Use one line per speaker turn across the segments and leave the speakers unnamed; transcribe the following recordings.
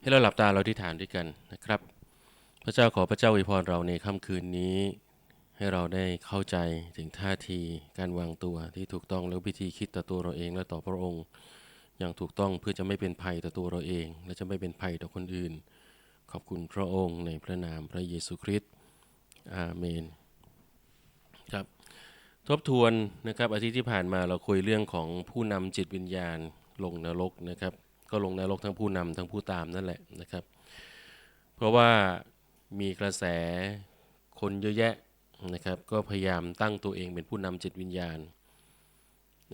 ให้เราหลับตาเราที่ฐานด้วยกันนะครับ พระเจ้าขอพระเจ้าอวยพรเราในค่ำคืนนี้ ให้เราได้เข้าใจถึงท่าทีการวางตัวที่ถูกต้องแล้ววิธีคิดต่อตัวเราเองและต่อพระองค์ อย่างถูกต้องเพื่อจะไม่เป็นภัยต่อตัวเราเอง และจะไม่เป็นภัยต่อคนอื่น ขอบคุณพระองค์ในพระนามพระเยซูคริสต์อาเมนครับทบทวนนะครับอาทิตย์ที่ผ่านมาเราคุยเรื่องของผู้นำจิตวิญญาณลงนรกนะครับ ก็ลงนรกทั้งผู้นำทั้งผู้ตามนั่นแหละนะครับ เพราะว่ามีกระแสคนเยอะแยะนะครับ ก็พยายามตั้งตัวเองเป็นผู้นำจิตวิญญาณ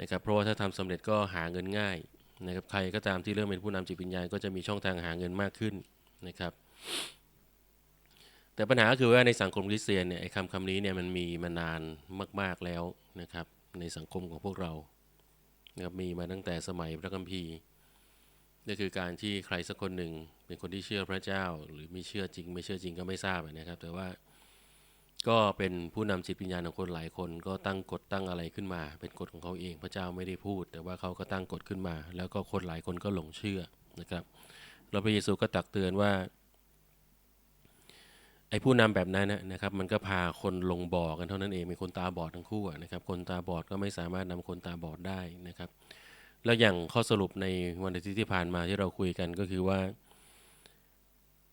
นะครับ เพราะว่าถ้าทำสำเร็จก็หาเงินง่ายนะครับใครก็ตามที่เริ่มเป็นผู้นำจิตวิญญาณก็จะมีช่องทางหาเงินมากขึ้นนะครับ แต่ปัญหาก็คือว่าในสังคมคริสเตียนเนี่ยคำคำนี้เนี่ยมันมีมานานมาก ๆแล้วนะครับ ในสังคมของพวกเรานะครับมีมาตั้งแต่สมัยพระคัมภีร์ ก็คือการที่ใครสักคนหนึ่งเป็นคนที่เชื่อพระเจ้า หรือไม่เชื่อจริง ไม่เชื่อจริงก็ไม่ทราบนะครับ แต่ว่าก็เป็นผู้นำจิตวิญญาณของคนหลายคนก็ตั้งกฎตั้งอะไรขึ้นมา เป็นกฎของเขาเอง พระเจ้าไม่ได้พูด แต่ว่าเขาก็ตั้งกฎขึ้นมา แล้วก็คนหลายคนก็หลงเชื่อนะครับแล้วพระเยซูก็ตักเตือนว่าไอ้ผู้นำแบบนั้นนะครับ มันก็พาคนลงบ่อกันเท่านั้นเองมีคนตาบอดทั้งคู่นะครับ คนตาบอดก็ไม่สามารถนำคนตาบอดได้นะครับ แล้วอย่างข้อสรุปในวันอาทิตย์ที่ผ่านมาที่เราคุยกันก็คือว่า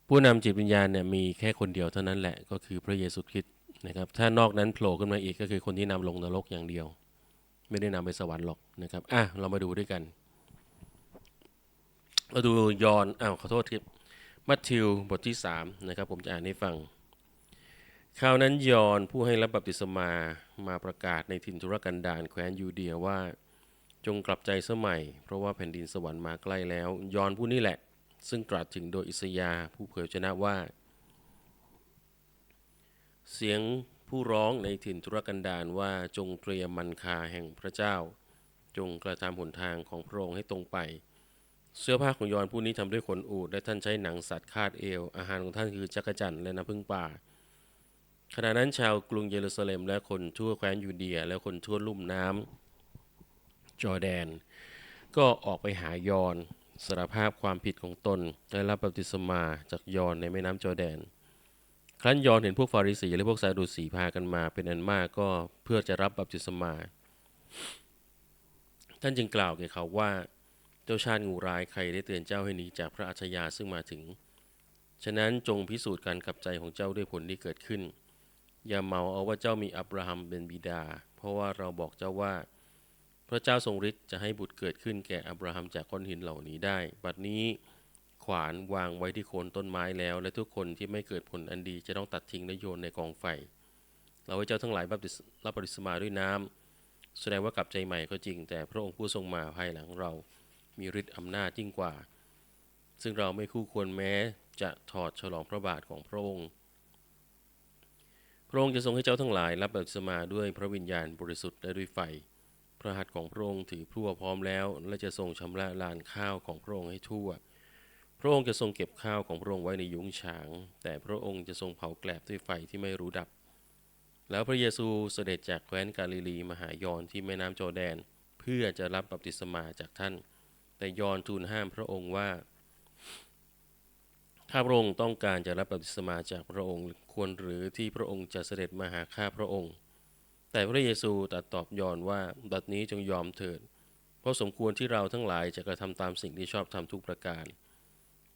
ผู้นำจิตวิญญาณเนี่ยมีแค่คนเดียวเท่านั้นแหละก็คือพระเยซูคริสต์นะครับ ถ้านอกนั้นโผล่ขึ้นมาอีกก็คือคนที่นำลงนรกอย่างเดียว ไม่ได้นำไปสวรรค์หรอกนะครับอะเรามาดูด้วยกันเราดูยอนอ้าวขอโทษครับมัทธิวบทที่3นะครับผมจะอ่านให้ฟังคราวนั้นยอนผู้ให้รับบัพติศมามาประกาศในถิ่นทุรกันดารแคว้นยูเดียว่า จงกลับใจเสมัย เพราะว่าแผ่นดินสวรรค์มาใกล้แล้ว ยอนผู้นี้แหละ ซึ่งตรัสถึงโดยอิสยาผู้เผยชนะว่า เสียงผู้ร้องในถิ่นทุรกันดารว่าจงเตรียมมันคาแห่งพระเจ้า จงกระทำหนทางของพระองค์ให้ตรงไป เสื้อผ้าของยอนผู้นี้ทำด้วยขนอูฐและท่านใช้หนังสัตว์คาดเอว อาหารของท่านคือจักรจั่นและน้ำผึ้งป่า ขณะนั้นชาวกรุงเยรูซาเล็มและคนทั่วแคว้นยูเดีย และคนทั่วลุ่มน้ำ จอร์แดน ก็ออกไปหายอนสารภาพความผิดของตนและรับบัพติศมาจากยอนในแม่น้ำจอร์แดน ครั้นยอนเห็นพวกฟาริสีและพวกซาดูสีพากันมาเป็นอันมากก็เพื่อจะรับบัพติศมา ท่านจึงกล่าวแก่เขาว่า เจ้าชาติงูร้ายใครได้เตือนเจ้าให้หนีจากพระอัจฉริยะซึ่งมาถึง ฉะนั้นจงพิสูจน์การกลับใจของเจ้าด้วยผลที่เกิดขึ้น อย่าเมาเอาว่าเจ้ามีอับราฮัมเป็นบิดา เพราะว่าเราบอกเจ้าว่า พระเจ้าทรงฤทธิ์จะให้บุตรเกิดขึ้นแก่อับราฮัมจากก้อนหินเหล่านี้ได้ บัดนี้ขวานวางไว้ที่โคนต้นไม้แล้ว และทุกคนที่ไม่เกิดผลอันดีจะต้องตัดทิ้งและโยนในกองไฟ เราให้เจ้าทั้งหลายรับบัพติศรับบัพติศมาด้วยน้ำแสดงว่ากลับใจใหม่ก็จริง แต่พระองค์ผู้ทรงมาภายหลังเรา มีฤทธิ์อำนาจยิ่งกว่า ซึ่งเราไม่คู่ควรแม้จะถอดฉลองพระบาทของพระองค์ พระองค์จะทรงให้เจ้าทั้งหลายรับบัพติศมาด้วยพระวิญญาณบริสุทธิ์และด้วยไฟ พระหัตถ์ของพระองค์ถือพลั่วพร้อมแล้ว และจะทรงชำระลานข้าวของพระองค์ให้ทั่ว พระองค์จะทรงเก็บข้าวของพระองค์ไว้ในยุ้งฉาง แต่พระองค์จะทรงเผาแกลบด้วยไฟที่ไม่รู้ดับ แล้วพระเยซูเสด็จจากแคว้นกาลิลีมาหายอนที่แม่น้ำจอแดน เพื่อจะรับบัพติศมาจากท่าน แต่ยอนทูลห้ามพระองค์ว่า ถ้าพระองค์ต้องการจะรับบัพติศมาจากพระองค์ควรหรือที่พระองค์จะเสด็จมาหาข้าพระองค์ แต่พระเยซูตรัสตอบยอนว่าบัดนี้จงยอมเถิด เพราะสมควรที่เราทั้งหลายจะกระทำตามสิ่งที่ชอบทำทุกประการ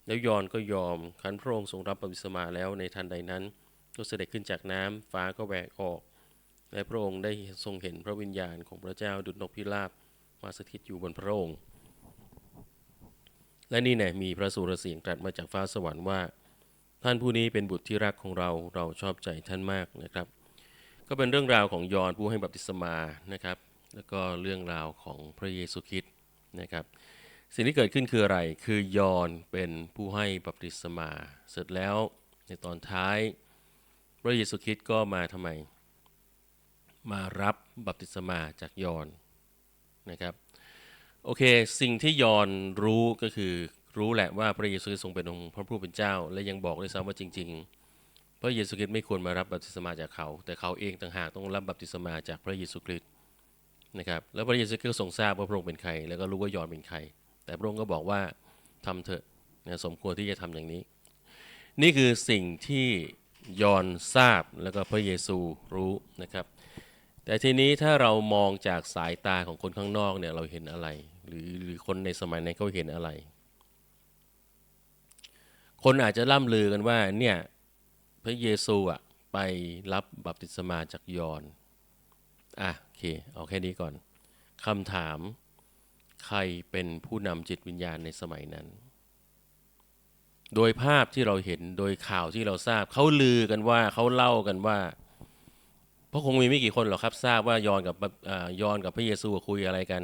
แล้วยอนก็ยอมขันพระองค์ทรงรับบัพติศมาแล้วในทันใดนั้น ก็เสด็จขึ้นจากน้ำฟ้าก็แหวกออก และพระองค์ได้ทรงเห็นพระวิญญาณของพระเจ้าดุจนกพิราบมาสถิตอยู่บนพระองค์ และนี่แน่มีพระสุรเสียงตรัสมาจากฟ้าสวรรค์ว่า ท่านผู้นี้เป็นบุตรที่รักของเราเราชอบใจท่านมากนะครับ ก็เป็นเรื่องราวของยอห์นผู้ให้บัพติศมานะครับ แล้วก็เรื่องราวของพระเยซูคริสต์นะครับ สิ่งที่เกิดขึ้นคืออะไร คือยอห์นเป็นผู้ให้บัพติศมา เสร็จแล้วในตอนท้าย พระเยซูคริสต์ก็มาทำไม มารับบัพติศมาจากยอห์นนะครับ โอเค สิ่งที่ยอห์นรู้ก็คือรู้แหละว่าพระเยซูทรงเป็นองค์พระผู้เป็นเจ้า และยังบอกด้วยซ้ำว่าจริง ๆ พระเยซูคริสต์ไม่ควรมารับบัพติศมาจากเขา แต่เขาเองต่างหากต้องรับบัพติศมาจากพระเยซูคริสต์นะครับแล้วพระเยซูคริสต์ก็ทรงทราบว่าพระองค์เป็นใคร แล้วก็รู้ว่ายอนเป็นใคร แต่พระองค์ก็บอกว่าทำเถอะนะสมควรที่จะทำอย่างนี้ นี่คือสิ่งที่ยอนทราบแล้วก็พระเยซูรู้นะครับ แต่ทีนี้ถ้าเรามองจากสายตาของคนข้างนอกเนี่ยเราเห็นอะไร หรือหรือคนในสมัยนั้นเขาเห็นอะไร คนอาจจะล่ำลือกันว่าเนี่ย พระเยซูอะไปรับบัพติศมาจากยอนอะโอเค เอาแค่นี้ก่อนคำถามใครเป็นผู้นำจิตวิญญาณในสมัยนั้น โดยภาพที่เราเห็นโดยข่าวที่เราทราบ เขาลือกันว่าเขาเล่ากันว่าเพราะคงมีไม่กี่คนหรอกครับ ทราบว่ายอนกับอยอนกับพระเยซูคุยอะไรกัน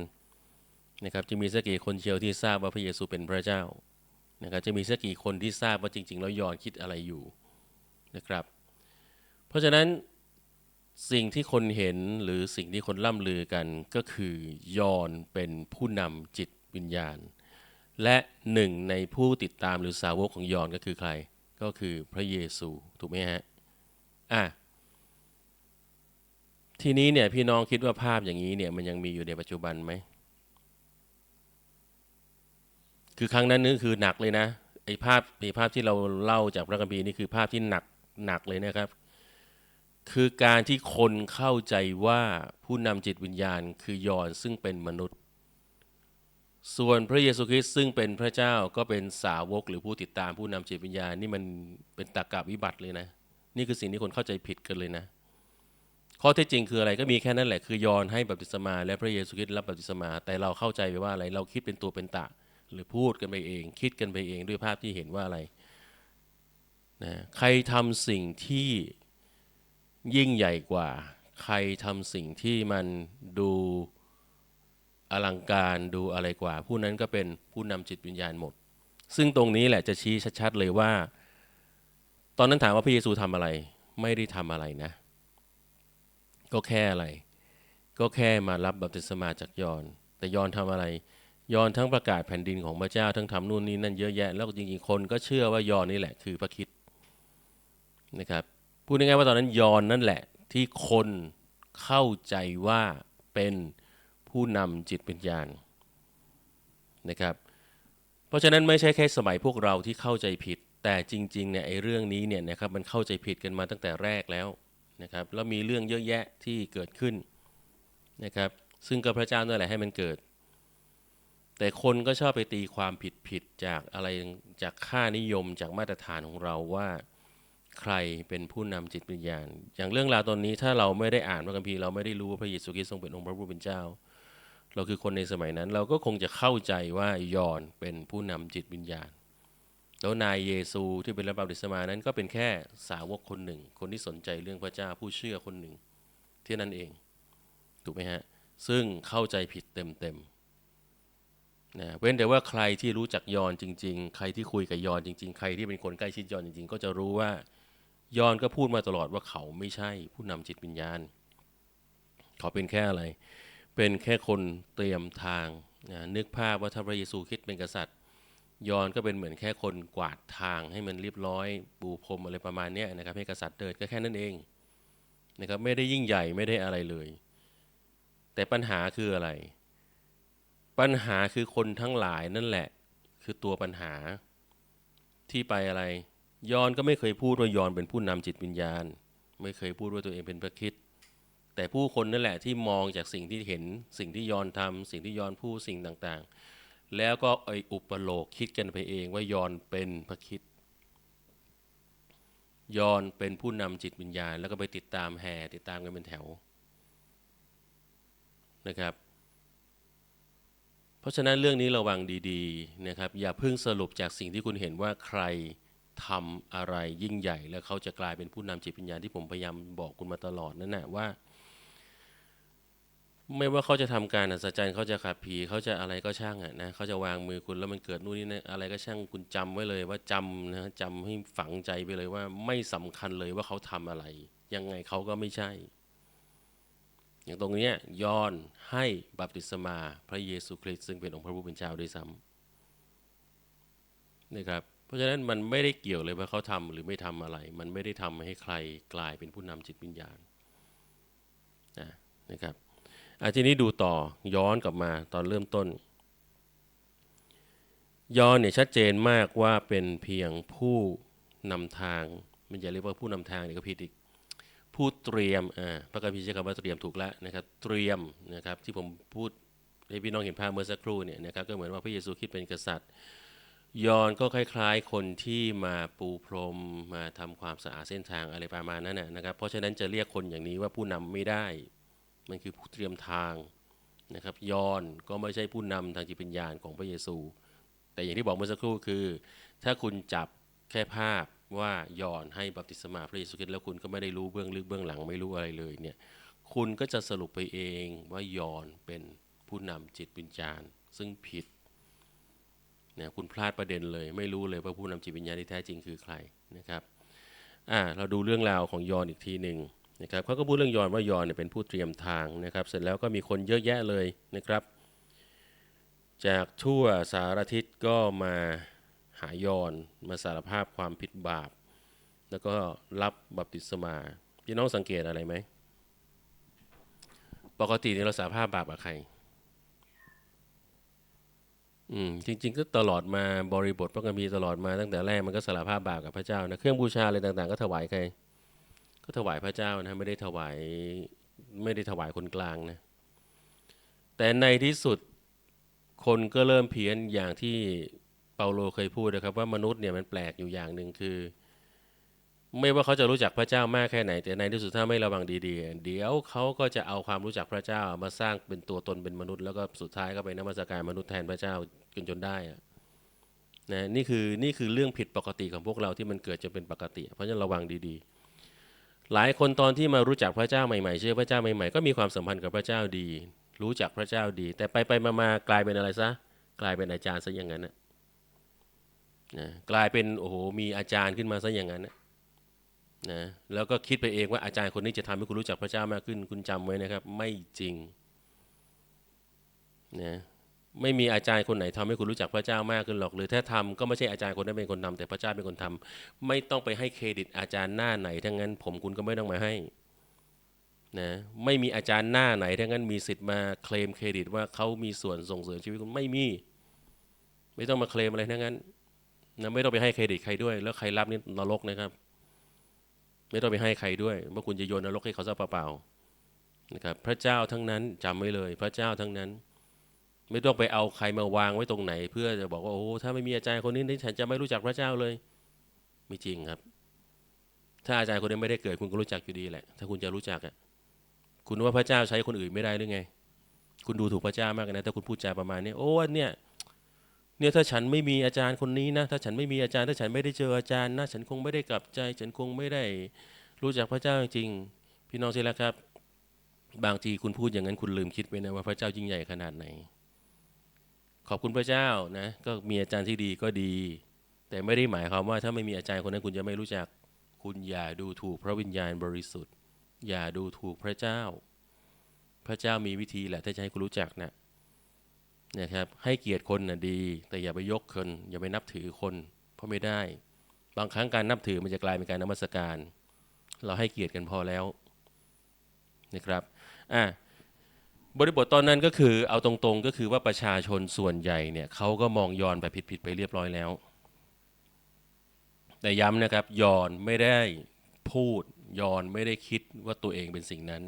นะครับจะมีสักกี่คนเชียวที่ทราบว่าพระเยซูเป็นพระเจ้านะครับจะมีสักกี่คนที่ทราบว่าจริง ๆ แล้วยอนคิดอะไรอยู่ นะครับ เพราะฉะนั้นสิ่งที่คนเห็นหรือสิ่งที่คนล่ำลือกันก็คือยอนเป็นผู้นำจิตวิญญาณ และหนึ่งในผู้ติดตามหรือสาวกของยอนก็คือใคร ก็คือพระเยซูถูกไหมฮะอะทีนี้เนี่ยพี่น้องคิดว่าภาพอย่างนี้เนี่ยมันยังมีอยู่ในปัจจุบันไหมคือครั้งนั้นนี่คือหนักเลยนะไอ้ภาพไอ้ภาพที่เราเล่าจากพระคัมภีร์นี่คือภาพที่หนัก หนักเลยนะครับ คือการที่คนเข้าใจว่าผู้นำจิตวิญญาณคือยอนซึ่งเป็นมนุษย์ ส่วนพระเยซูคริสต์ซึ่งเป็นพระเจ้าก็เป็นสาวกหรือผู้ติดตามผู้นำจิตวิญญาณนี่มันเป็นตากาวิบัติเลยนะ นี่คือสิ่งที่คนเข้าใจผิดกันเลยนะ ข้อเท็จจริงคืออะไรก็มีแค่นั้นแหละ คือยอนให้บัพติศมา และพระเยซูคริสต์รับบัพติศมา แต่เราเข้าใจไปว่าอะไรเราคิดเป็นตัวเป็นตะหรือพูดกันไปเอง คิดกันไปเองด้วยภาพที่เห็นว่าอะไร นะใครทำสิ่งที่ยิ่งใหญ่กว่า ใครทำสิ่งที่มันดูอลังการดูอะไรกว่า ผู้นั้นก็เป็นผู้นำจิตวิญญาณหมด ซึ่งตรงนี้แหละจะชี้ชัดๆเลยว่า ตอนนั้นถามว่าพระเยซูทำอะไร ไม่ได้ทำอะไรนะ ก็แค่อะไร ก็แค่มารับบัพติศมาจากยอนแต่ยอนทำอะไรยอนทั้งประกาศแผ่นดินของพระเจ้าทั้งทำนู่นนี่นั่นเยอะแยะ แล้วจริงๆคนก็เชื่อว่ายอนนี่แหละคือพระคิด นะครับพูดง่ายๆว่าตอนนั้นยอนนั่นแหละ ที่คนเข้าใจว่าเป็นผู้นำจิตวิญญาณนะครับเพราะฉะนั้นไม่ใช่แค่สมัยพวกเราที่เข้าใจผิด แต่จริงๆเนี่ยไอ้เรื่องนี้เนี่ยนะครับมันเข้าใจผิดกันมาตั้งแต่แรกแล้วนะครับแล้วมีเรื่องเยอะแยะที่เกิดขึ้นนะครับซึ่งก็พระเจ้านั่นแหละให้มันเกิด แต่คนก็ชอบไปตีความผิดๆจากอะไรจากค่านิยมจากมาตรฐานของเราว่า ใครเป็นผู้นำจิตวิญญาณ อย่างเรื่องราวตอนนี้ถ้าเราไม่ได้อ่านพระคัมภีร์เราไม่ได้รู้ว่าพระเยซูคริสต์ทรงเป็นองค์พระผู้เป็นเจ้า เราคือคนในสมัยนั้น เราก็คงจะเข้าใจว่ายอนเป็นผู้นำจิตวิญญาณ แล้วนายเยซูที่เป็นรับบัพติศมานั้นก็เป็นแค่สาวกคนหนึ่ง คนที่สนใจเรื่องพระเจ้าผู้เชื่อคนหนึ่งเที่นั่นเองถูกไหมฮะซึ่งเข้าใจผิดเต็มๆนะเว้นแต่ว่าใครที่รู้จักยอนจริง ๆ ใครที่คุยกับยอนจริง ๆ ใครที่เป็นคนใกล้ชิดยอนจริง ๆ ก็จะรู้ว่า ยอนก็พูดมาตลอดว่าเขาไม่ใช่ผู้นำจิตวิญญาณ เขาเป็นแค่อะไร เป็นแค่คนเตรียมทางนะนึกภาพว่าถ้าพระเยซูคริดเป็นกษัตริย์ ยอนก็เป็นเหมือนแค่คนกวาดทางให้มันเรียบร้อยปูพรมอะไรประมาณนี้นะครับให้กษัตริย์เดินก็แค่นั้นเองนะครับไม่ได้ยิ่งใหญ่ไม่ได้อะไรเลย แต่ปัญหาคืออะไร ปัญหาคือคนทั้งหลายนั่นแหละ คือตัวปัญหาที่ไปอะไร ยอนก็ไม่เคยพูดว่ายอนเป็นผู้นำจิตวิญญาณ ไม่เคยพูดว่าตัวเองเป็นพระคิดแต่ผู้คนนั่นแหละที่มองจากสิ่งที่เห็น สิ่งที่ยอนทำสิ่งที่ยอนพูดสิ่งต่างๆ แล้วก็ไออุปโลกคิดกันไปเองว่ายอนเป็นพระคิดยอนเป็นผู้นำจิตวิญญาณ แล้วก็ไปติดตามแห่ติดตามกันเป็นแถวนะครับ เพราะฉะนั้นเรื่องนี้ระวังดีๆนะครับ อย่าเพิ่งสรุปจากสิ่งที่คุณเห็นว่าใคร ทำอะไรยิ่งใหญ่ แล้วเขาจะกลายเป็นผู้นำจิตวิญญาณที่ผมพยายามบอกคุณมาตลอดนั่นแหละว่า ไม่ว่าเขาจะทำการอัศจรรย์เขาจะขับผีเขาจะอะไรก็ช่างอะนะเขาจะวางมือคุณแล้วมันเกิดนู่นนี่นะอะไรก็ช่างคุณจำไว้เลยว่าจำนะจำให้ฝังใจไปเลยว่า ไม่สำคัญเลยว่าเขาทำอะไร ยังไงเขาก็ไม่ใช่ อย่างตรงนี้ย้อนให้บัพติศมาพระเยซูคริสต์ซึ่งเป็นองค์พระผู้เป็นเจ้าด้วยซ้ำนะครับ ราะฉะนั้นมันไม่ได้เกี่ยวเลยว่าเขาทำหรือไม่ทำอะไร มันไม่ได้ทำให้ใครกลายเป็นผู้นำจิตวิญญาณนะนะครับอาทีนี้ดูต่อย้อนกลับมาตอนเริ่มต้น ยอนเนี่ยชัดเจนมากว่าเป็นเพียงผู้นำทางมันอย่าเรียกว่าผู้นำทางเนี่ยก็ผิดอีกผู้เตรียมอ่าพระคัมภีร์ใช้คำว่าเตรียมถูกแล้วนะครับ เตรียมนะครับที่ผมพูดให้พี่น้องเห็นภาพเมื่อสักครู่เนี่ยนะครับก็เหมือนว่าพระเยซูคริดเป็นกษัตริย์ ยอนก็คล้ายๆ คนที่มาปูพรมมาทำความสะอาดเส้นทางอะไรประมาณนั้นนะครับ เพราะฉะนั้นจะเรียกคนอย่างนี้ว่าผู้นำไม่ได้ มันคือผู้เตรียมทางนะครับ ยอนก็ไม่ใช่ผู้นำทางจิตวิญญาณของพระเยซู แต่อย่างที่บอกเมื่อสักครู่คือ ถ้าคุณจับแค่ภาพว่ายอนให้บัพติศมาพระเยซูคริสต์แล้วคุณก็ไม่ได้รู้เบื้องลึกเบื้องหลังไม่รู้อะไรเลยเนี่ย คุณก็จะสรุปไปเองว่ายอนเป็นผู้นำจิตวิญญาณ ซึ่งผิด นะคุณพลาดประเด็นเลย ไม่รู้เลยว่าผู้นำจิตวิญญาณที่แท้จริงคือใครนะครับอ่าเราดูเรื่องราวของยอนอีกทีหนึ่งนะครับเขาก็พูดเรื่องยอนว่ายอนเนี่ยเป็นผู้เตรียมทางนะครับ เสร็จแล้วก็มีคนเยอะแยะเลยนะครับ จากทั่วสารทิศก็มาหายอนมาสารภาพความผิดบาป แล้วก็รับบัพติศมาพี่น้องสังเกตอะไรไหมปกติเนี่ยเราสารภาพบาปกับใคร อืมจริง ๆ ก็ตลอดมาบริบทพระคัมภีร์ตลอดมาตั้งแต่แรกมันก็สารภาพบาปกับพระเจ้านะเครื่องบูชาอะไรต่างๆ ก็ถวายใคร ก็ถวายพระเจ้านะไม่ได้ถวายไม่ได้ถวายคนกลางนะแต่ในที่สุดคนก็เริ่มเพี้ยนอย่างที่เปาโลเคยพูดนะครับว่ามนุษย์เนี่ยมันแปลกอยู่อย่างหนึ่งคือ ไม่ว่าเขาจะรู้จักพระเจ้ามากแค่ไหน แต่ในที่สุดถ้าไม่ระวังดีๆ เดี๋ยวเขาก็จะเอาความรู้จักพระเจ้ามาสร้างเป็นตัวตนเป็นมนุษย์ แล้วก็สุดท้ายก็ไปนมัสการมนุษย์แทนพระเจ้าจนจนได้นะนี่คือนี่คือเรื่องผิดปกติของพวกเราที่มันเกิดจะเป็นปกติ เพราะฉะนั้นระวังดีๆ หลายคนตอนที่มารู้จักพระเจ้าใหม่ๆเชื่อพระเจ้าใหม่ๆก็มีความสัมพันธ์กับพระเจ้าดี รู้จักพระเจ้าดี แต่ไปไปๆมาๆกลายเป็นอะไรซะกลายเป็นอาจารย์ซะอย่างนั้นนะนะกลายเป็นโอ้โหมีอาจารย์ขึ้นมาซะอย่างนั้นนะ นะแล้วก็คิดไปเองว่าอาจารย์คนนี้จะทำให้คุณรู้จักพระเจ้ามากขึ้น คุณจำไว้นะครับ ไม่จริงนะไม่มีอาจารย์คนไหนทำให้คุณรู้จักพระเจ้ามากขึ้นหรอก หรือถ้าทำก็ไม่ใช่อาจารย์คนนั้นเป็นคนทำแต่พระเจ้าเป็นคนทำไม่ต้องไปให้เครดิตอาจารย์หน้าไหน ทั้งนั้น ผมคุณก็ไม่ต้องมาให้นะไม่มีอาจารย์หน้าไหนทั้งนั้นมีสิทธิ์มาเคลมเครดิตว่าเขามีส่วนส่งเสริมชีวิตคุณไม่มี ไม่ต้องมาเคลมอะไรทั้งนั้นนะไม่ต้องไปให้เครดิตใครด้วย แล้วใครรับนี่นรกนะครับ ไม่ต้องไปให้ใครด้วยว่าคุณจะโยนนรกให้เขาซะเปล่าๆนะครับพระเจ้าทั้งนั้นจำไว้เลย พระเจ้าทั้งนั้น ไม่ต้องไปเอาใครมาวางไว้ตรงไหน เพื่อจะบอกว่าโอ้ถ้าไม่มีอาจารย์คนนี้นี่ฉันจะไม่รู้จักพระเจ้าเลย ไม่จริงครับ ถ้าอาจารย์คนนี้ไม่ได้เกิดคุณก็รู้จักอยู่ดีแหละ ถ้าคุณจะรู้จักอะคุณว่าพระเจ้าใช้คนอื่นไม่ได้หรือไง คุณดูถูกพระเจ้ามากนะถ้าคุณพูดจาประมาณนี้โอ้เนี่ย เนี่ยถ้าฉันไม่มีอาจารย์คนนี้นะถ้าฉันไม่มีอาจารย์ ถ้าฉันไม่ได้เจออาจารย์นะฉันคงไม่ได้กลับใจ ฉันคงไม่ได้รู้จักพระเจ้าจริงพี่น้องสิละครับ บางทีคุณพูดอย่างนั้นคุณลืมคิดไปนะว่าพระเจ้ายิ่งใหญ่ขนาดไหน ขอบคุณพระเจ้านะก็มีอาจารย์ที่ดีก็ดี แต่ไม่ได้หมายความว่าถ้าไม่มีอาจารย์คนนั้นคุณจะไม่รู้จัก คุณอย่าดูถูกพระวิญญาณบริสุทธิ์ อย่าดูถูกพระเจ้า พระเจ้ามีวิธีแหละถ้าจะให้คุณรู้จักนะ นะครับให้เกียรติคนนะดี แต่อย่าไปยกคน อย่าไปนับถือคน เพราะไม่ได้ บางครั้งการนับถือมันจะกลายเป็นการนมัสการ เราให้เกียรติกันพอแล้วนะครับอะบริบทตอนนั้นก็คือเอาตรงๆก็คือว่าประชาชนส่วนใหญ่เนี่ยเขาก็มองยอนไปผิดๆไปเรียบร้อยแล้ว แต่ย้ำนะครับยอนไม่ได้พูดยอนไม่ได้คิดว่าตัวเองเป็นสิ่งนั้น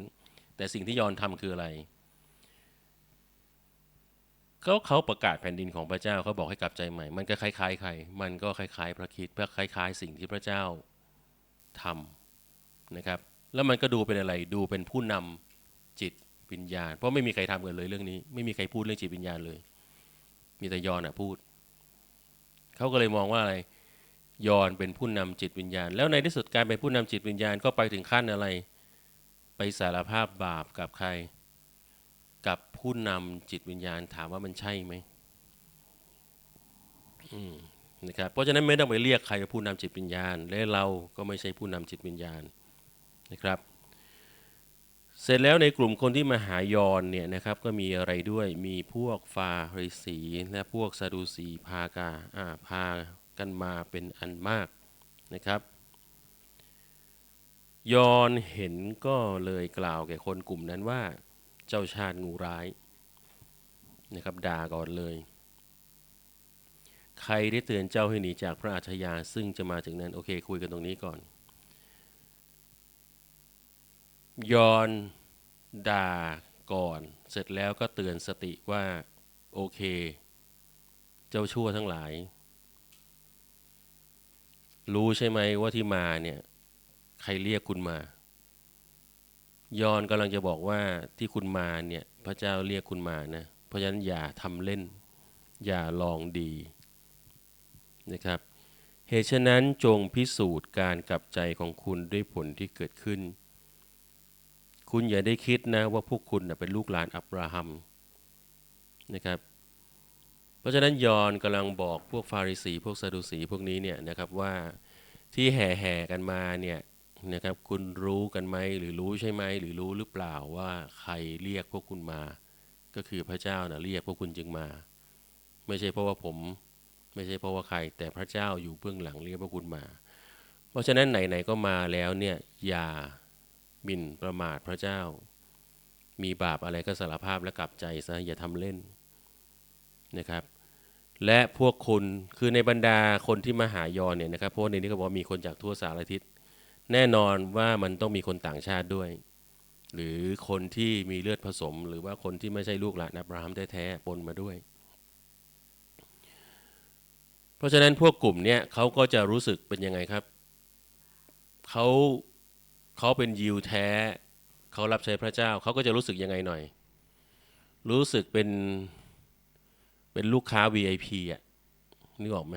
แต่สิ่งที่ยอนทำคืออะไร เขาเขาประกาศแผ่นดินของพระเจ้าเขาบอกให้กลับใจใหม่ มันก็คล้ายๆใคร มันก็คล้ายๆ พระคิดเพื่อคล้าย ๆ สิ่งที่พระเจ้าทำนะครับ แล้วมันก็ดูเป็นอะไรดูเป็นผู้นำจิตวิญญาณ เพราะไม่มีใครทำกันเลยเรื่องนี้ ไม่มีใครพูดเรื่องจิตวิญญาณเลย มีแต่ยอนอะพูดเขาก็เลยมองว่าอะไรยอนเป็นผู้นำจิตวิญญาณ แล้วในที่สุดการเป็นผู้นำจิตวิญญาณก็ไปถึงขั้นอะไร ไปสารภาพบาปกับใคร ผู้นำจิตวิญญาณถามว่ามันใช่ไหมอืมนะครับเพราะฉะนั้นไม่ต้องไปเรียกใครว่าผู้นำจิตวิญญาณ และเราก็ไม่ใช่ผู้นำจิตวิญญาณนะครับ เสร็จแล้วในกลุ่มคนที่มาหายอนเนี่ยนะครับก็มีอะไรด้วยมีพวกฟาริสีและพวกซาดูสีพากาอ่าพากันมาเป็นอันมากนะครับ ยอนเห็นก็เลยกล่าวแก่คนกลุ่มนั้นว่า เจ้าชาติงูร้ายนะครับด่าก่อนเลย ใครได้เตือนเจ้าให้หนีจากพระอาชญาซึ่งจะมาถึงนั้น โอเค คุยกันตรงนี้ก่อน ยอนด่าก่อน เสร็จแล้วก็เตือนสติว่า โอเค เจ้าชั่วทั้งหลาย รู้ใช่ไหมว่าที่มาเนี่ย ใครเรียกคุณมา ยอนกำลังจะบอกว่าที่คุณมาเนี่ยพระเจ้าเรียกคุณมานะ เพราะฉะนั้นอย่าทำเล่น อย่าลองดีนะครับเหตุฉะนั้นจงพิสูจน์การกลับใจของคุณด้วยผลที่เกิดขึ้น คุณอย่าได้คิดนะว่าพวกคุณเป็นลูกหลานอับราฮัมนะครับ เพราะฉะนั้นยอนกำลังบอกพวกฟาริสีพวกซาดูสีพวกนี้เนี่ยนะครับว่าที่แห่แห่กันมาเนี่ย นะครับ คุณรู้กันไหมหรือรู้ใช่ไหมหรือรู้หรือเปล่าว่าใครเรียกพวกคุณมา ก็คือพระเจ้านะเรียกพวกคุณจึงมา ไม่ใช่เพราะว่าผม ไม่ใช่เพราะว่าใคร แต่พระเจ้าอยู่เบื้องหลังเรียกพวกคุณมา เพราะฉะนั้นไหนๆก็มาแล้วเนี่ยอย่าหมิ่นประมาทพระเจ้า มีบาปอะไรก็สารภาพและกลับใจซะอย่าทำเล่นนะครับ และพวกคุณคือในบรรดาคนที่มาหายอนเนี่ยนะครับเพราะในนี้ก็บอกมีคนจากทั่วสารทิศ แน่นอนว่ามันต้องมีคนต่างชาติด้วย หรือคนที่มีเลือดผสม หรือว่าคนที่ไม่ใช่ลูกหลานอับราฮัมแท้ๆปนมาด้วย เพราะฉะนั้นพวกกลุ่มเนี่ยเขาก็จะรู้สึกเป็นยังไงครับเขาเขาเป็นยิวแท้เขารับใช้พระเจ้าเขาก็จะรู้สึกยังไงหน่อย รู้สึกเป็นเป็นลูกค้า VIP อะนึกออกไหม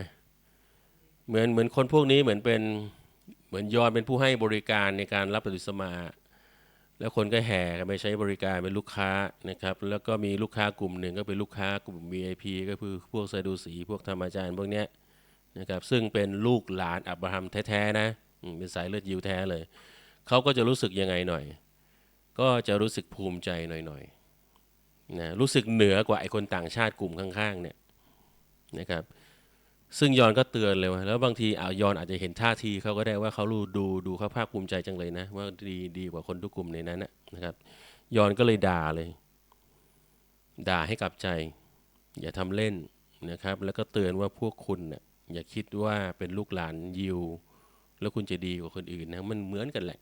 เหมือนเหมือนคนพวกนี้เหมือนเป็น เหมือนยอนเป็นผู้ให้บริการในการรับปฏิสมา แล้วคนก็แห่กันไปใช้บริการเป็นลูกค้านะครับ แล้วก็มีลูกค้ากลุ่มหนึ่งก็เป็นลูกค้ากลุ่ม VIP ก็คือพวกซาดูสีพวกธรรมจารย์พวกเนี้ยนะครับซึ่งเป็นลูกหลานอับราฮัมแท้ๆนะเป็นสายเลือดยิวแท้เลยเขาก็จะรู้สึกยังไงหน่อย ก็จะรู้สึกภูมิใจหน่อยๆนะรู้สึกเหนือกว่าไอ้คนต่างชาติกลุ่มข้างๆเนี่ยนะครับ ซึ่งยอนก็เตือนเลยว่าแล้วบางทีอ่ายอนอาจจะเห็นท่าทีเขาก็ได้ว่าเขารู้ดูดูเขาภาคภูมิใจจังเลยนะ ว่าดีดีกว่าคนทุกกลุ่มในนั้นนะนะครับ ยอนก็เลยด่าเลย ด่าให้กลับใจ อย่าทำเล่นนะครับ แล้วก็เตือนว่าพวกคุณน่ะอย่าคิดว่าเป็นลูกหลานยิว แล้วคุณจะดีกว่าคนอื่นนะมันเหมือนกันแหละ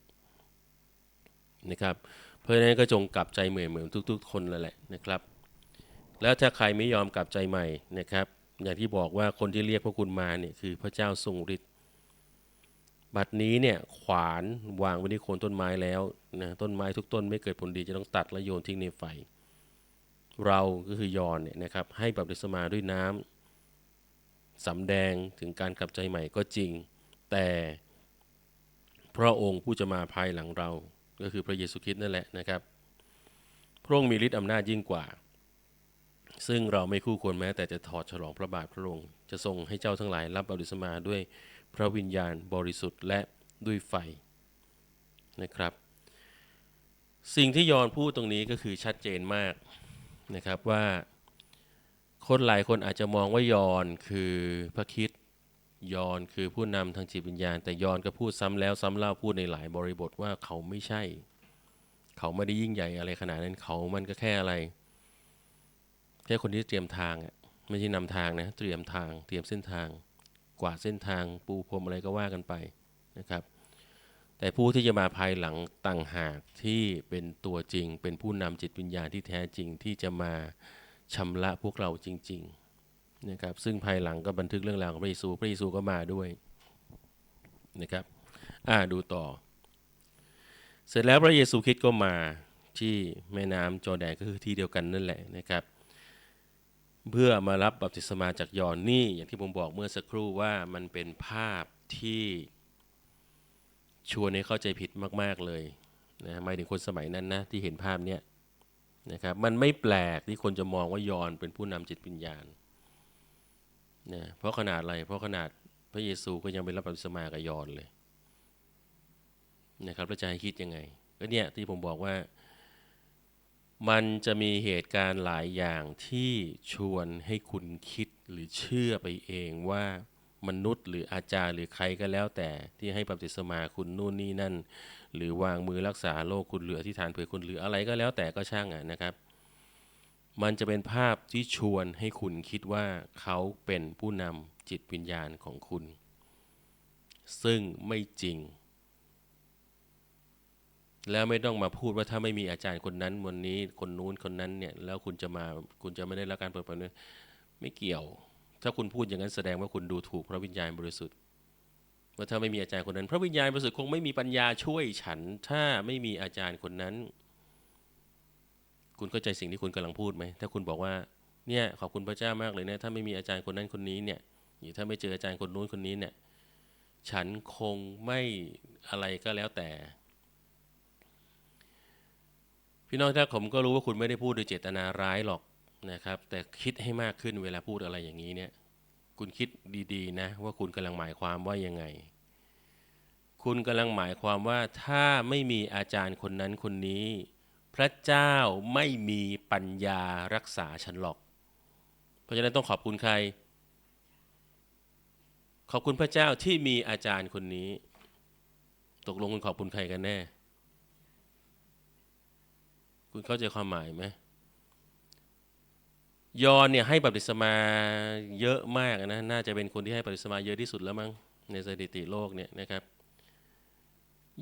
นะครับ เพราะฉะนั้นก็จงกลับใจเหมือนเหมือนทุก ๆ คนแล้วแหละนะครับ แล้วถ้าใครไม่ยอมกลับใจใหม่นะครับ อย่างที่บอกว่าคนที่เรียกพวกคุณมาเนี่ยคือพระเจ้าทรงฤทธิ์บัดนี้เนี่ยขวานวางไว้ที่โคนต้นไม้แล้วนะต้นไม้ทุกต้นไม่เกิดผลดีจะต้องตัดและโยนทิ้งในไฟ เราก็คือยอนเนี่ยนะครับให้บัพติศมาด้วยน้ำสำแดงถึงการกลับใจใหม่ก็จริง แต่พระองค์ผู้จะมาภายหลังเรา ก็คือพระเยซูคริสต์นั่นแหละนะครับ พระองค์มีฤทธิ์อำนาจยิ่งกว่า ซึ่งเราไม่คู่ควรแม้แต่จะถอดฉลองพระบาทพระองค์จะทรงให้เจ้าทั้งหลายรับบัพติศมาด้วยพระวิญญาณบริสุทธิ์และด้วยไฟนะครับ สิ่งที่ยอนพูดตรงนี้ก็คือชัดเจนมากนะครับว่าคนหลายคนอาจจะมองว่ายอนคือพระคิดยอนคือผู้นำทางจิตวิญญาณ แต่ยอนก็พูดซ้ำแล้วซ้ำเล่าพูดในหลายบริบทว่าเขาไม่ใช่ เขาไม่ได้ยิ่งใหญ่อะไรขนาดนั้นเขามันก็แค่อะไร แค่คนที่เตรียมทางอะไม่ใช่นำทางนะเตรียมทางเตรียมเส้นทาง กวาดเส้นทางปูพรมอะไรก็ว่ากันไปนะครับ แต่ผู้ที่จะมาภายหลังต่างหากที่เป็นตัวจริง เป็นผู้นำจิตวิญญาณที่แท้จริงที่จะมาชำระพวกเราจริงๆนะครับซึ่งภายหลังก็บันทึกเรื่องราวของพระเยซูพระเยซูก็มาด้วยนะครับอ่าดูต่อ เสร็จแล้วพระเยซูคริสต์ก็มาที่แม่น้ำจอแดนก็คือที่เดียวกันนั่นแหละนะครับ เพื่อมารับบัพติศมาจากยอนนี่อย่างที่ผมบอกเมื่อสักครู่ว่ามันเป็นภาพที่ชวนให้เข้าใจผิดมาก ๆเลยนะหมายถึงคนสมัยนั้นนะที่เห็นภาพเนี้ยนะครับมันไม่แปลกที่คนจะมองว่ายอนเป็นผู้นำจิตวิญญาณนะเพราะขนาดอะไร เพราะขนาดพระเยซูก็ยังไปรับบัพติศมากับยอนเลยนะครับแล้วจะให้คิดยังไงก็เนี่ยที่ผมบอกว่า มันจะมีเหตุการณ์หลายอย่างที่ชวนให้คุณคิดหรือเชื่อไปเองว่ามนุษย์หรืออาจารย์หรือใครก็แล้วแต่ที่ให้บัพติศมาคุณนู่นนี่นั่น หรือวางมือรักษาโรคคุณหลือที่ฐานเผื่อคุณหรืออะไรก็แล้วแต่ก็ช่างอะนะครับ มันจะเป็นภาพที่ชวนให้คุณคิดว่าเขาเป็นผู้นำจิตวิญญาณของคุณ ซึ่งไม่จริง แล้วไม่ต้องมาพูดว่าถ้าไม่มีอาจารย์คนนั้นวันนี้คนนู้นคนนั้นเนี่ยแล้วคุณจะมาคุณจะไม่ได้รับการเปิดเผยไม่เกี่ยว ถ้าคุณพูดอย่างนั้นแสดงว่าคุณดูถูกพระวิญญาณบริสุทธิ์ว่าถ้าไม่มีอาจารย์คนนั้น พระวิญญาณบริสุทธิ์คงไม่มีปัญญาช่วยฉัน ถ้าไม่มีอาจารย์คนนั้น คุณเข้าใจสิ่งที่คุณกำลังพูดไหมถ้าคุณบอกว่าเนี่ยขอบคุณพระเจ้ามากเลยนะถ้าไม่มีอาจารย์คนนั้นคนนี้เนี่ยหรือถ้าไม่เจออาจารย์คนนู้นคนนี้เนี่ยฉันคงไม่อะไรก็แล้วแต่ พี่น้องถ้าผมก็รู้ว่าคุณไม่ได้พูดโดยเจตนาร้ายหรอกนะครับ แต่คิดให้มากขึ้นเวลาพูดอะไรอย่างนี้เนี่ย คุณคิดดีๆ นะ ว่าคุณกำลังหมายความว่ายังไง คุณกำลังหมายความว่าถ้าไม่มีอาจารย์คนนั้นคนนี้ พระเจ้าไม่มีปัญญารักษาฉันหรอก เพราะฉะนั้นต้องขอบคุณใคร ขอบคุณพระเจ้าที่มีอาจารย์คนนี้ ตกลงคุณขอบคุณใครกันแน่ คุณเข้าใจความหมายไหมยอนเนี่ยให้บัพติศมาเยอะมากนะน่าจะเป็นคนที่ให้บัพติศมาเยอะที่สุดแล้วมั้งในสถิติโลกเนี่ยนะครับ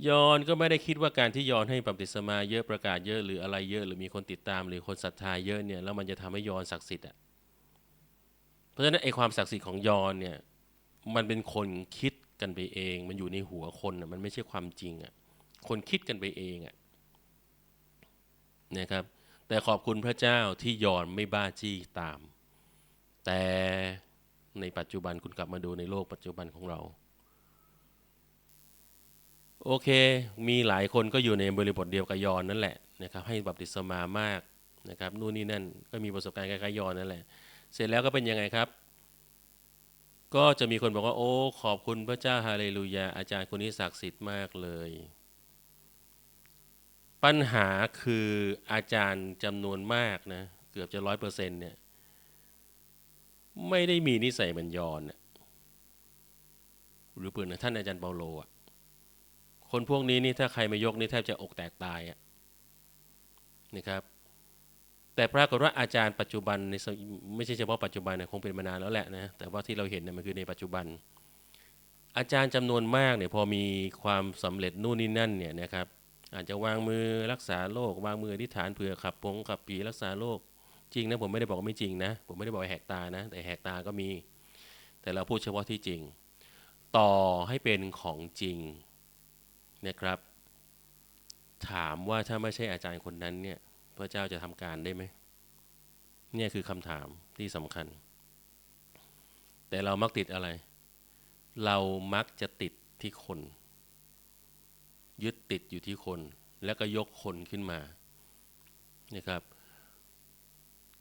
ยอนก็ไม่ได้คิดว่าการที่ยอนให้บัพติศมาเยอะประกาศเยอะหรืออะไรเยอะหรือมีคนติดตามหรือคนศรัทธาเยอะเนี่ยแล้วมันจะทำให้ยอนศักดิ์สิทธิ์อะเพราะฉะนั้นไอ้ความศักดิ์สิทธิ์ของยอนเนี่ยมันเป็นคนคิดกันไปเอง มันอยู่ในหัวคนอะมันไม่ใช่ความจริงอะคนคิดกันไปเองอะ นะครับ แต่ขอบคุณพระเจ้าที่ยอนไม่บ้าจี้ตาม แต่ในปัจจุบันคุณกลับมาดูในโลกปัจจุบันของเรา โอเค มีหลายคนก็อยู่ในบริบทเดียวกับยอนนั่นแหละนะครับให้บัพติศมามากนะครับนู่นนี่นั่นก็มีประสบการณ์คล้ายๆยอนนั่นแหละ เสร็จแล้วก็เป็นยังไงครับ ก็จะมีคนบอกว่า โอ้ขอบคุณพระเจ้าฮาเลลูยาอาจารย์คนนี้ศักดิ์สิทธิ์มากเลย ปัญหาคืออาจารย์จำนวนมากนะ เกือบจะร้อยเปอร์เซ็นต์เนี่ย ไม่ได้มีนิสัยเหมือนยอนหรือเปล่านะท่านอาจารย์เปาโลอะคนพวกนี้นี่ถ้าใครมายกนี่แทบจะอกแตกตายอะนะครับ แต่ปรากฏว่าอาจารย์ปัจจุบันในไม่ใช่เฉพาะปัจจุบันนะคงเป็นมานานแล้วแหละนะแต่ว่าที่เราเห็นเนี่ยมันคือในปัจจุบัน อาจารย์จำนวนมากเนี่ยพอมีความสำเร็จนู่นนี่นั่นเนี่ยนะครับ อาจจะวางมือรักษาโรควางมืออธิษฐานเผื่อขับพงขับผีรักษาโรคจริงนะผมไม่ได้บอกว่าไม่จริงนะ ผมไม่ได้บอกว่าแหกตานะ แต่แหกตาก็มี แต่เราพูดเฉพาะที่จริง ต่อให้เป็นของจริงนะครับ ถามว่าถ้าไม่ใช่อาจารย์คนนั้นเนี่ยพระเจ้าจะทำการได้ไหมเนี่ยคือคำถามที่สำคัญ แต่เรามักติดอะไร เรามักจะติดที่คน ยึดติดอยู่ที่คน แล้วก็ยกคนขึ้นมานะครับ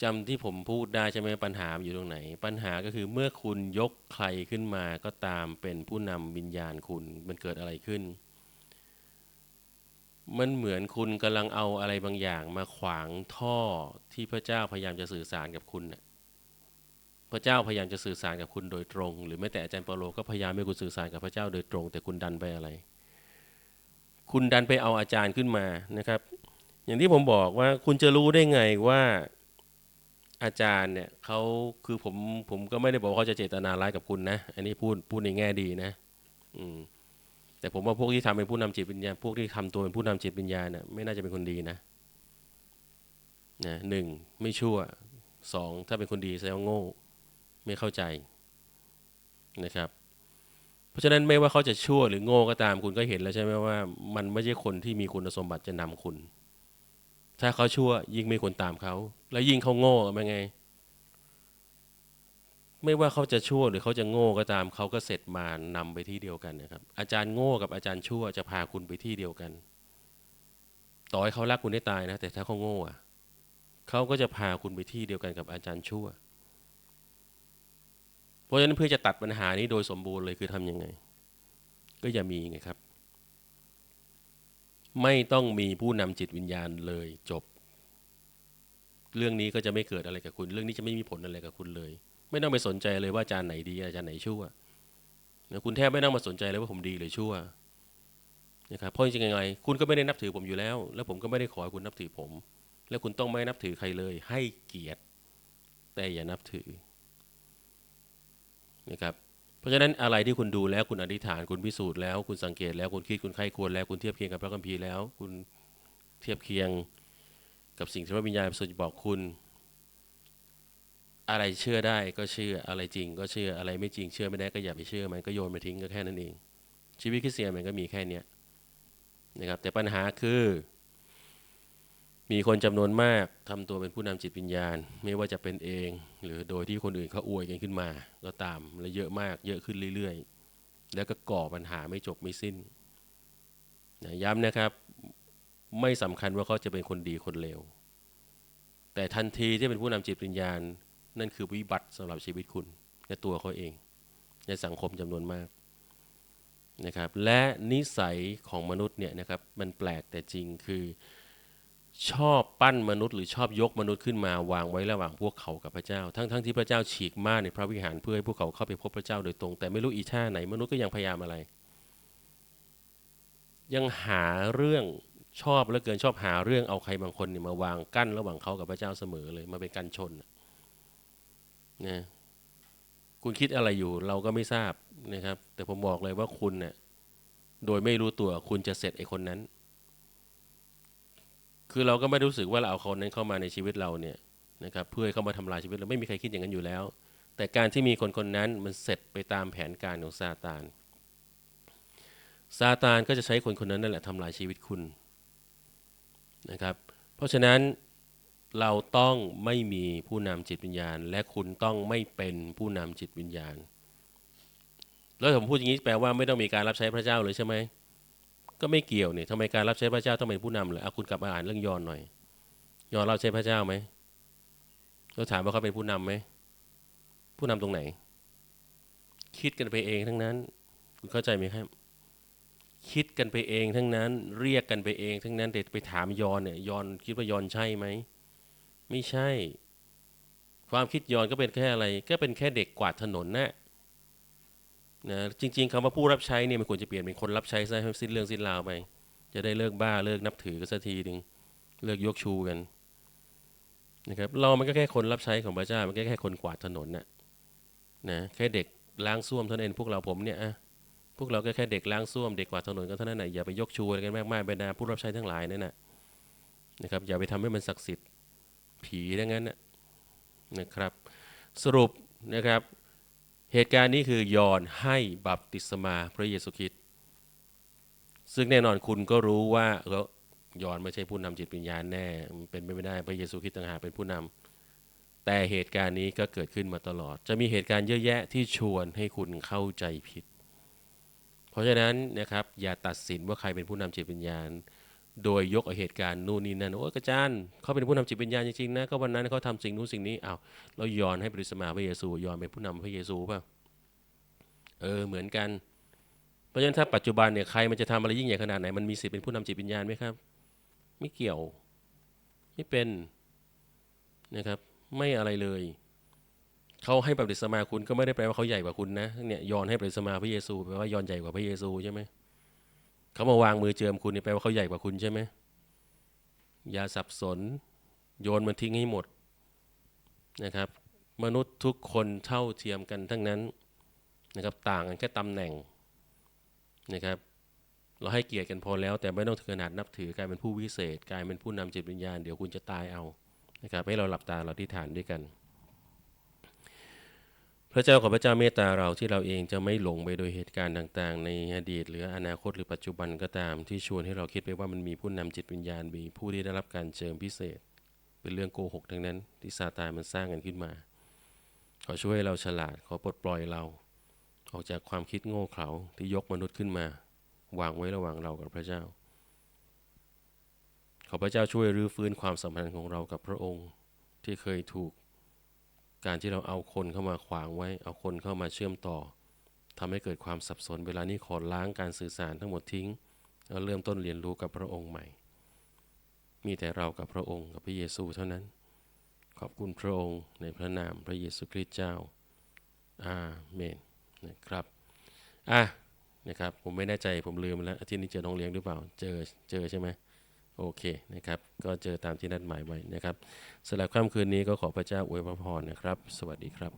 จำที่ผมพูดได้ใช่ไหมปัญหาอยู่ตรงไหน ปัญหาก็คือเมื่อคุณยกใครขึ้นมาก็ตามเป็นผู้นำวิญญาณคุณมันเกิดอะไรขึ้น มันเหมือนคุณกำลังเอาอะไรบางอย่างมาขวางท่อที่พระเจ้าพยายามจะสื่อสารกับคุณน่ะพระเจ้าพยายามจะสื่อสารกับคุณโดยตรง หรือแม้แต่อาจารย์เปาโลก็พยายามให้คุณสื่อสารกับพระเจ้าโดยตรง แต่คุณดันไปอะไร คุณดันไปเอาอาจารย์ขึ้นมานะครับ อย่างที่ผมบอกว่าคุณจะรู้ได้ไงว่าอาจารย์เนี่ยเขาคือผมผมก็ไม่ได้บอกเขาจะเจตนาร้ายกับคุณนะ อันนี้พูดพูดในแง่ดีนะ อืมแต่ผมว่าพวกที่ทำเป็นผู้นำจิตวิญญาณพวกที่ทำตัวเป็นผู้นำจิตวิญญาณน่ะไม่น่าจะเป็นคนดีนะนะหนึ่งไม่ชั่วสองถ้าเป็นคนดีแสดงว่าโง่ ไม่เข้าใจนะครับ เพราะฉะนั้นไม่ว่าเขาจะชั่วหรือโง่ก็ตามคุณก็เห็นแล้วใช่ไหมว่า มันไม่ใช่คนที่มีคุณสมบัติจะนำคุณ ถ้าเขาชั่วยิ่งไม่ควรตามเขา แล้วยิ่งเขาโง่เป็นไง ไม่ว่าเขาจะชั่วหรือเขาจะโง่ก็ตามเขาก็เสร็จมานำไปที่เดียวกันนะครับ อาจารย์โง่กับอาจารย์ชั่วจะพาคุณไปที่เดียวกัน ต่อให้เขารักคุณได้ตายนะ แต่ถ้าเขาโง่อะเขาก็จะพาคุณไปที่เดียวกันกับอาจารย์ชั่ว ราะฉะนั้นเพื่อจะตัดปัญหานี้โดยสมบูรณ์เลยคือทำยังไง ก็อย่ามีไงครับ ไม่ต้องมีผู้นำจิตวิญญาณเลยจบ เรื่องนี้ก็จะไม่เกิดอะไรกับคุณ เรื่องนี้จะไม่มีผลอะไรกับคุณเลย ไม่ต้องไปสนใจเลยว่าอาจารย์ไหนดีอาจารย์ไหนชั่วนะคุณแทบไม่ต้องมาสนใจเลยว่าผมดีหรือชั่วนะครับเพราะจริงๆยังไง คุณก็ไม่ได้นับถือผมอยู่แล้ว แล้วผมก็ไม่ได้ขอให้คุณนับถือผม แล้วคุณต้องไม่นับถือใครเลย ให้เกียรติ แต่อย่านับถือ นะครับเพราะฉะนั้นอะไรที่คุณดูแล้วคุณอธิษฐานคุณพิสูจน์แล้ว คุณสังเกตแล้วคุณคิดคุณไข้ควรแล้ว คุณเทียบเคียงกับพระคัมภีร์แล้ว คุณเทียบเคียงกับสิ่งที่พระวิญญาณประเสริฐจะบอกคุณ อะไรเชื่อได้ก็เชื่ออะไรจริง ก็เชื่ออะไรไม่จริงเชื่อไม่ได้ก็อย่าไปเชื่อมันก็โยนไปทิ้งก็แค่นั้นเอง ชีวิตคริสเตียนมันก็มีแค่เนี้ยนะครับแต่ปัญหาคือ มีคนจำนวนมากทำตัวเป็นผู้นำจิตวิญญาณ ไม่ว่าจะเป็นเอง หรือโดยที่คนอื่นเขาอวยกันขึ้นมา ก็ตามและเยอะมากเยอะขึ้นเรื่อยๆ แล้วก็ก่อปัญหาไม่จบไม่สิ้นนะย้ำนะครับ ไม่สำคัญว่าเขาจะเป็นคนดีคนเลวแต่ทันทีที่เป็นผู้นำจิตวิญญาณ นั่นคือวิบัติสำหรับชีวิตคุณและตัวเขาเอง ในสังคมจำนวนมากนะครับ และนิสัยของมนุษย์เนี่ยนะครับมันแปลกแต่จริงคือ ชอบปั้นมนุษย์หรือชอบยกมนุษย์ขึ้นมาวางไว้ระหว่างพวกเขากับพระเจ้า ทั้งๆทที่พระเจ้าฉีกม่านในพระวิหารเพื่อให้พวกเขาเข้าไปพบพระเจ้าโดยตรง แต่ไม่รู้อีท่าไหนมนุษย์ก็ยังพยายามอะไร ยังหาเรื่องชอบเหลือเกินชอบหาเรื่องเอาใครบางคนเนี่ยมาวางกั้นระหว่างเขากับพระเจ้าเสมอเลยมาเป็นกันชนนะคุณคิดอะไรอยู่เราก็ไม่ทราบนะครับ แต่ผมบอกเลยว่าคุณเนี่ยโดยไม่รู้ตัวคุณจะเสร็จไอ้คนนั้น คือเราก็ไม่รู้สึกว่าเราเอาคนนั้นเข้ามาในชีวิตเราเนี่ยนะครับเพื่อให้เข้ามาทำลายชีวิตเราไม่มีใครคิดอย่างนั้นอยู่แล้ว แต่การที่มีคนคนนั้นมันเสร็จไปตามแผนการของซาตานซาตานก็จะใช้คนคนนั้นนั่นแหละทำลายชีวิตคุณนะครับ เพราะฉะนั้นเราต้องไม่มีผู้นำจิตวิญญาณ และคุณต้องไม่เป็นผู้นำจิตวิญญาณ แล้วผมพูดอย่างนี้แปลว่าไม่ต้องมีการรับใช้พระเจ้าเลยใช่ไหม ก็ไม่เกี่ยวเนี่ยทำไมการรับใช้พระเจ้าต้องเป็นผู้นำเลยเอาคุณกลับมาอ่านเรื่องยอนหน่อย ยอนรับใช้พระเจ้าไหมเราถามว่าเขาเป็นผู้นำไหมผู้นำตรงไหน คิดกันไปเองทั้งนั้น คุณเข้าใจไหมครับ คิดกันไปเองทั้งนั้น เรียกกันไปเองทั้งนั้นเด็ดไปถามยอนเนี่ยยอนคิดว่ายอนใช่ไหมไม่ใช่ ความคิดยอนก็เป็นแค่อะไร ก็เป็นแค่เด็กกวาดถนนนะ นะจริง ๆคำว่าผู้รับใช้เนี่ยมันควรจะเปลี่ยนเป็นคนรับใช้ซะให้สิ้นเรื่องสิ้นราวไป จะได้เลิกบ้าเลิกนับถือกันสักทีหนึ่งเลิกยกชูกันนะครับเรามันก็แค่คนรับใช้ของพระเจ้ามันก็แค่คนกวาดถนนน่ะนะแค่เด็กล้างส้วมเท่านั้นเองพวกเราผมเนี่ยอะพวกเราก็แค่เด็กล้างส้วมเด็กกวาดถนนก็เท่านั้นน่ะอย่าไปยกชูอะไรกันมากมายบรรดาผู้รับใช้ทั้งหลายนั่นน่ะนะครับอย่าไปทำให้มันศักดิ์สิทธิ์ผีดังนั้นน่ะนะครับ สรุปนะครับ เหตุการณ์นี้คือยอนให้บัพติศมาพระเยซูคริสต์ซึ่งแน่นอนคุณก็รู้ว่าเออยอนไม่ใช่ผู้นำจิตวิญญาณแน่มันเป็นไปไม่ได้พระเยซูคริสต์ต่างหากเป็นผู้นำแต่เหตุการณ์นี้ก็เกิดขึ้นมาตลอด จะมีเหตุการณ์เยอะแยะที่ชวนให้คุณเข้าใจผิด เพราะฉะนั้นนะครับอย่าตัดสินว่าใครเป็นผู้นำจิตวิญญาณ โดยยกเอาเหตุการณ์นู่นนี่นั่นโอ้ยอาจารย์เขาเป็นผู้นำจิตวิญญาณจริงๆนะก็วันนั้นเขาทำสิ่งนู้นสิ่งนี้อ้าวเราย้อนให้ปริสมาพระเยซูย้อนเป็นผู้นำพระเยซูป่ะเออเหมือนกัน เพราะฉะนั้นถ้าปัจจุบันเนี่ยใครมันจะทำอะไรยิ่งใหญ่ขนาดไหนมันมีสิทธิ์เป็นผู้นำจิตวิญญาณไหมครับ ไม่เกี่ยว ไม่เป็นนะครับ ไม่อะไรเลยเขาให้บัพติศมาคุณก็ไม่ได้แปลว่าเขาใหญ่กว่าคุณนะเนี่ยยอนให้บัพติศมาพระเยซูแปลว่ายอนใหญ่กว่าพระเยซูใช่ไหม เขามาวางมือเจิมคุณนี่แปลว่าเขาใหญ่กว่าคุณใช่ไหมอย่าสับสน โยนมันทิ้งให้หมดนะครับ มนุษย์ทุกคนเท่าเทียมกันทั้งนั้นนะครับ ต่างกันแค่ตำแหน่งนะครับ เราให้เกียรติกันพอแล้ว แต่ไม่ต้องถึงขนาดนับถือกลายเป็นผู้วิเศษกลายเป็นผู้นำจิตวิญญาณเดี๋ยวคุณจะตายเอานะครับให้เราหลับตาเราที่ฐานด้วยกัน พระเจ้าขอพระเจ้าเมตตาเราที่เราเองจะไม่หลงไปโดยเหตุการณ์ต่างๆ ในอดีต หรืออนาคตหรือปัจจุบันก็ตามที่ชวนให้เราคิดไปว่ามันมีผู้นำจิตวิญญาณมีผู้ที่ได้รับการเจิมพิเศษ เป็นเรื่องโกหกทั้งนั้นที่ซาตานมันสร้างกันขึ้นมา ขอช่วยให้เราฉลาดขอปลดปล่อยเรา ออกจากความคิดโง่เขลาที่ยกมนุษย์ขึ้นมาวางไว้ระหว่างเรากับพระเจ้า ขอพระเจ้าช่วยรื้อฟื้นความสัมพันธ์ของเรากับพระองค์ ที่เคยถูก การที่เราเอาคนเข้ามาขวางไว้ เอาคนเข้ามาเชื่อมต่อทำให้เกิดความสับสน เวลานี้ขอล้างการสื่อสารทั้งหมดทิ้งแล้วเริ่มต้นเรียนรู้กับพระองค์ใหม่ มีแต่เรากับพระองค์กับพระเยซูเท่านั้น ขอบคุณพระองค์ในพระนามพระเยซูคริสต์เจ้า อาเมนนะครับอะนะครับผมไม่แน่ใจผมลืมแล้วอาทิตย์นี้เจอน้องเลี้ยงหรือเปล่า เจอเจอใช่ไหม โอเคนะครับ ก็เจอตามที่นัดหมายไว้นะครับสำหรับค่ำคืนนี้ก็ขอพระเจ้าอวยพรนะครับ สวัสดีครับ